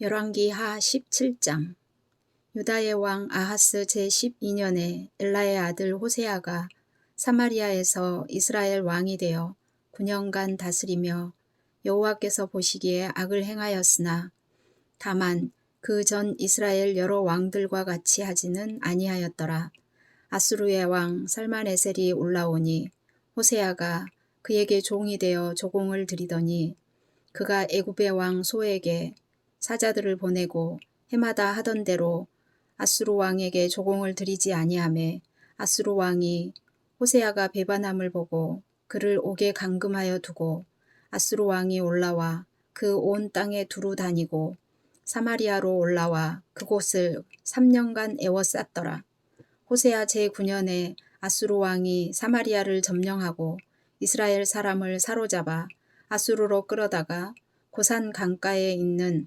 열왕기하 17장 유다의 왕 아하스 제12년에 엘라의 아들 호세아가 사마리아에서 이스라엘 왕이 되어 9년간 다스리며 여호와께서 보시기에 악을 행하였으나 다만 그 전 이스라엘 여러 왕들과 같이 하지는 아니하였더라. 아수르의 왕 살마네셀이 올라오니 호세아가 그에게 종이 되어 조공을 드리더니 그가 애굽의 왕 소에게 사자들을 보내고 해마다 하던 대로 아수르 왕에게 조공을 드리지 아니하매 아수르 왕이 호세아가 배반함을 보고 그를 옥에 감금하여 두고 아수르 왕이 올라와 그 온 땅에 두루 다니고 사마리아로 올라와 그곳을 3년간 애워쌌더라. 호세아 제9년에 아수르 왕이 사마리아를 점령하고 이스라엘 사람을 사로잡아 아수르로 끌어다가 고산 강가에 있는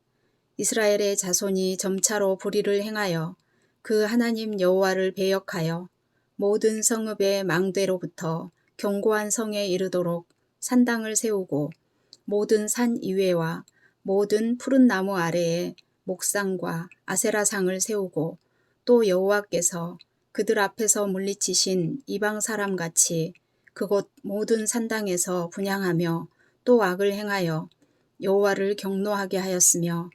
이스라엘의 자손이 점차로 불의를 행하여 그 하나님 여호와를 배역하여 모든 성읍의 망대로부터 견고한 성에 이르도록 산당을 세우고 모든 산 이외와 모든 푸른 나무 아래에 목상과 아세라상을 세우고 또 여호와께서 그들 앞에서 물리치신 이방 사람 같이 그곳 모든 산당에서 분양하며 또 악을 행하여 여호와를 경노하게 하였으며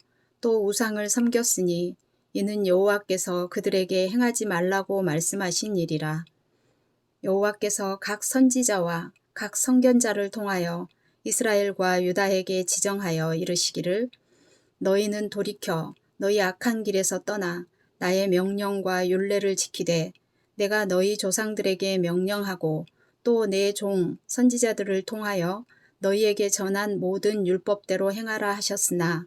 또 우상을 섬겼으니 이는 여호와께서 그들에게 행하지 말라고 말씀하신 일이라. 여호와께서 각 선지자와 각 선견자를 통하여 이스라엘과 유다에게 지정하여 이르시기를 너희는 돌이켜 너희 악한 길에서 떠나 나의 명령과 율례를 지키되 내가 너희 조상들에게 명령하고 또 내 종 선지자들을 통하여 너희에게 전한 모든 율법대로 행하라 하셨으나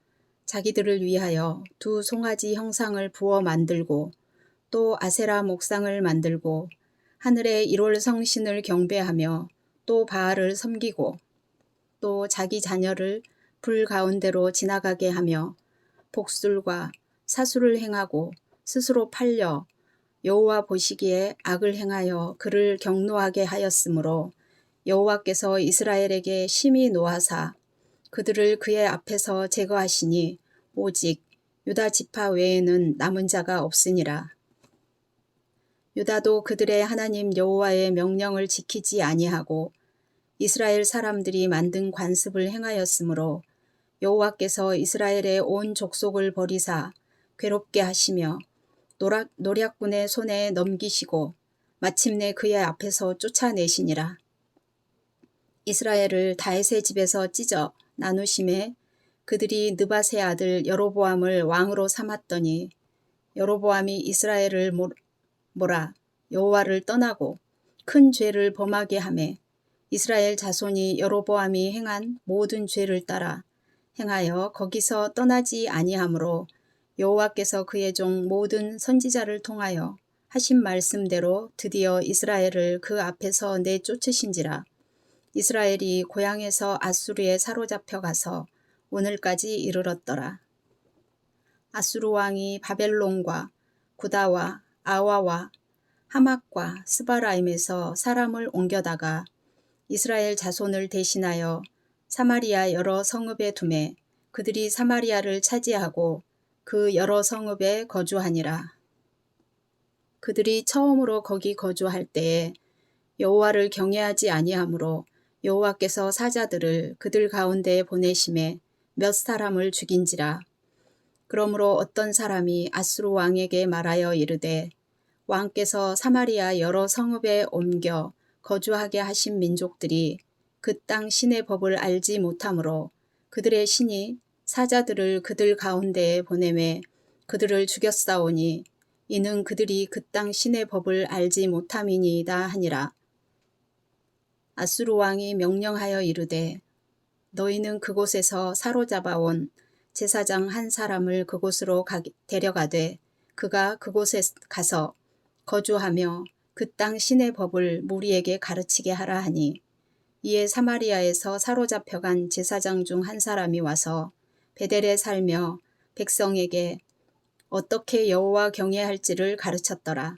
자기들을 위하여 두 송아지 형상을 부어 만들고 또 아세라 목상을 만들고 하늘의 일월 성신을 경배하며 또 바알을 섬기고 또 자기 자녀를 불 가운데로 지나가게 하며 복술과 사수를 행하고 스스로 팔려 여호와 보시기에 악을 행하여 그를 경노하게 하였으므로 여호와께서 이스라엘에게 심히 노하사 그들을 그의 앞에서 제거하시니 오직 유다 지파 외에는 남은 자가 없으니라. 유다도 그들의 하나님 여호와의 명령을 지키지 아니하고 이스라엘 사람들이 만든 관습을 행하였으므로 여호와께서 이스라엘의 온 족속을 버리사 괴롭게 하시며 노락, 노략군의 손에 넘기시고 마침내 그의 앞에서 쫓아내시니라. 이스라엘을 다윗의 집에서 찢어 나누심에 그들이 느바세 아들 여로보암을 왕으로 삼았더니 여로보암이 이스라엘을 몰아 여호와를 떠나고 큰 죄를 범하게 하매 이스라엘 자손이 여로보암이 행한 모든 죄를 따라 행하여 거기서 떠나지 아니하므로 여호와께서 그의 종 모든 선지자를 통하여 하신 말씀대로 드디어 이스라엘을 그 앞에서 내쫓으신지라 이스라엘이 고향에서 아수르에 사로잡혀 가서 오늘까지 이르렀더라. 아수르 왕이 바벨론과 구다와 아와와 하막과 스바라임에서 사람을 옮겨다가 이스라엘 자손을 대신하여 사마리아 여러 성읍에 두매 그들이 사마리아를 차지하고 그 여러 성읍에 거주하니라. 그들이 처음으로 거기 거주할 때에 여호와를 경외하지 아니하므로 여호와께서 사자들을 그들 가운데에 보내심에 몇 사람을 죽인지라. 그러므로 어떤 사람이 아수르 왕에게 말하여 이르되 왕께서 사마리아 여러 성읍에 옮겨 거주하게 하신 민족들이 그 땅 신의 법을 알지 못하므로 그들의 신이 사자들을 그들 가운데에 보내매 그들을 죽였사오니 이는 그들이 그 땅 신의 법을 알지 못함이니이다 하니라. 아수르 왕이 명령하여 이르되 너희는 그곳에서 사로잡아온 제사장 한 사람을 그곳으로 가, 데려가되 그가 그곳에 가서 거주하며 그 땅 신의 법을 무리에게 가르치게 하라 하니 이에 사마리아에서 사로잡혀간 제사장 중 한 사람이 와서 베델에 살며 백성에게 어떻게 여호와 경외할지를 가르쳤더라.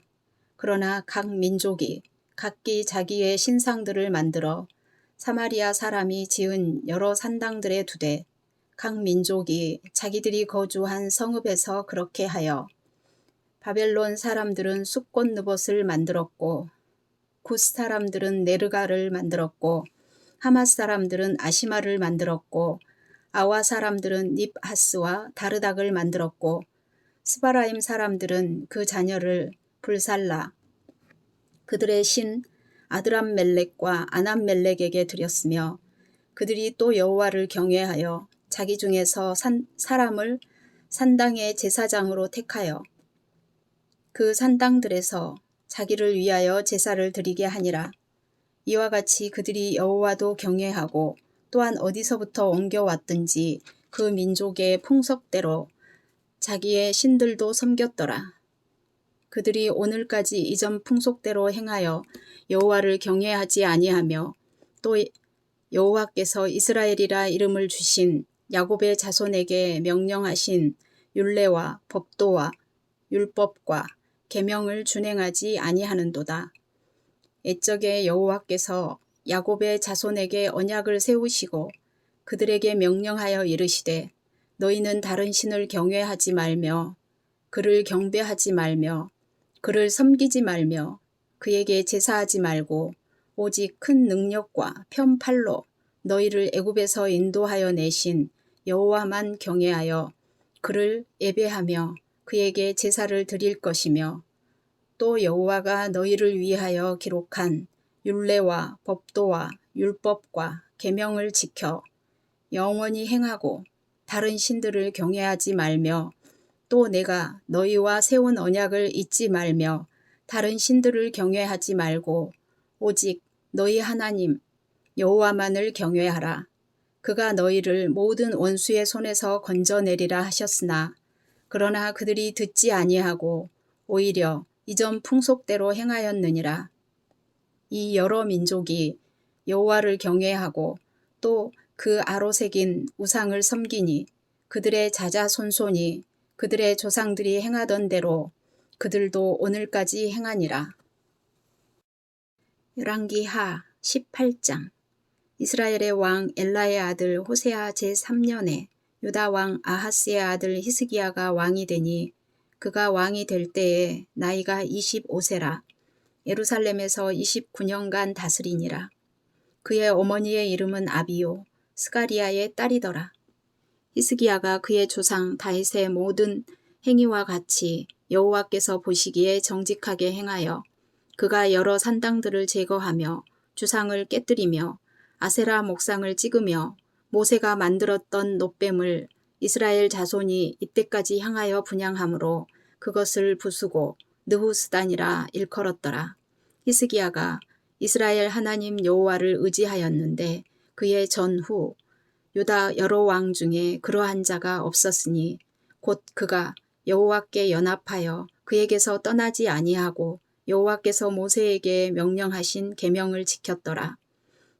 그러나 각 민족이 각기 자기의 신상들을 만들어 사마리아 사람이 지은 여러 산당들에 두되 각 민족이 자기들이 거주한 성읍에서 그렇게 하여 바벨론 사람들은 숲꽃 느봇을 만들었고 굿 사람들은 네르가를 만들었고 하맛 사람들은 아시마를 만들었고 아와 사람들은 닙하스와 다르닥을 만들었고 스바라임 사람들은 그 자녀를 불살라 그들의 신 아드람 멜렉과 아남 멜렉에게 드렸으며 그들이 또 여호와를 경외하여 자기 중에서 산, 사람을 산당의 제사장으로 택하여 그 산당들에서 자기를 위하여 제사를 드리게 하니라. 이와 같이 그들이 여호와도 경외하고 또한 어디서부터 옮겨왔든지 그 민족의 풍속대로 자기의 신들도 섬겼더라. 그들이 오늘까지 이전 풍속대로 행하여 여호와를 경외하지 아니하며 또 여호와께서 이스라엘이라 이름을 주신 야곱의 자손에게 명령하신 율례와 법도와 율법과 계명을 준행하지 아니하는도다. 옛적에 여호와께서 야곱의 자손에게 언약을 세우시고 그들에게 명령하여 이르시되 너희는 다른 신을 경외하지 말며 그를 경배하지 말며 그를 섬기지 말며 그에게 제사하지 말고 오직 큰 능력과 편팔로 너희를 애굽에서 인도하여 내신 여호와만 경외하여 그를 예배하며 그에게 제사를 드릴 것이며 또 여호와가 너희를 위하여 기록한 율례와 법도와 율법과 계명을 지켜 영원히 행하고 다른 신들을 경외하지 말며 또 내가 너희와 세운 언약을 잊지 말며 다른 신들을 경외하지 말고 오직 너희 하나님 여호와만을 경외하라. 그가 너희를 모든 원수의 손에서 건져내리라 하셨으나 그러나 그들이 듣지 아니하고 오히려 이전 풍속대로 행하였느니라. 이 여러 민족이 여호와를 경외하고 또 그 아로 새긴 우상을 섬기니 그들의 자자손손이 그들의 조상들이 행하던 대로 그들도 오늘까지 행하니라. 열왕기하 18장 이스라엘의 왕 엘라의 아들 호세아 제3년에 유다 왕 아하스의 아들 히스기야가 왕이 되니 그가 왕이 될 때에 나이가 25세라 예루살렘에서 29년간 다스리니라. 그의 어머니의 이름은 아비요 스가리아의 딸이더라. 히스기야가 그의 조상 다윗의 모든 행위와 같이 여호와께서 보시기에 정직하게 행하여 그가 여러 산당들을 제거하며 주상을 깨뜨리며 아세라 목상을 찍으며 모세가 만들었던 노뱀을 이스라엘 자손이 이때까지 향하여 분양함으로 그것을 부수고 느후스단이라 일컬었더라. 히스기야가 이스라엘 하나님 여호와를 의지하였는데 그의 전후 유다 여러 왕 중에 그러한 자가 없었으니 곧 그가 여호와께 연합하여 그에게서 떠나지 아니하고 여호와께서 모세에게 명령하신 계명을 지켰더라.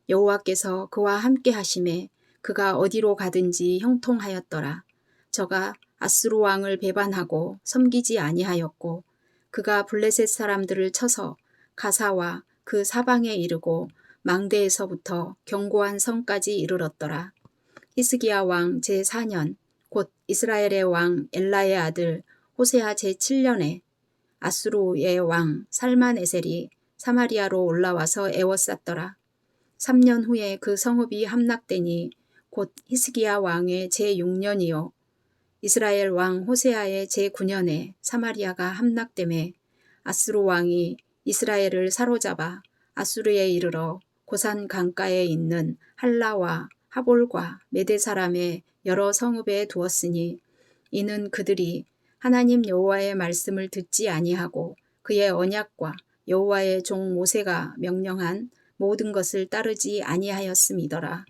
여호와께서 그와 함께 하심에 그가 어디로 가든지 형통하였더라. 저가 아스루 왕을 배반하고 섬기지 아니하였고 그가 블레셋 사람들을 쳐서 가사와 그 사방에 이르고 망대에서부터 견고한 성까지 이르렀더라. 히스기야 왕 제4년 곧 이스라엘의 왕 엘라의 아들 호세아 제7년에 아수르의 왕 살만 에셀이 사마리아로 올라와서 애워쌌더라. 3년 후에 그 성읍이 함락되니 곧 히스기야 왕의 제6년이요 이스라엘 왕 호세아의 제9년에 사마리아가 함락됨에 아수르 왕이 이스라엘을 사로잡아 아수르에 이르러 고산 강가에 있는 할라와 하볼과 메대 사람의 여러 성읍에 두었으니 이는 그들이 하나님 여호와의 말씀을 듣지 아니하고 그의 언약과 여호와의 종 모세가 명령한 모든 것을 따르지 아니하였음이더라.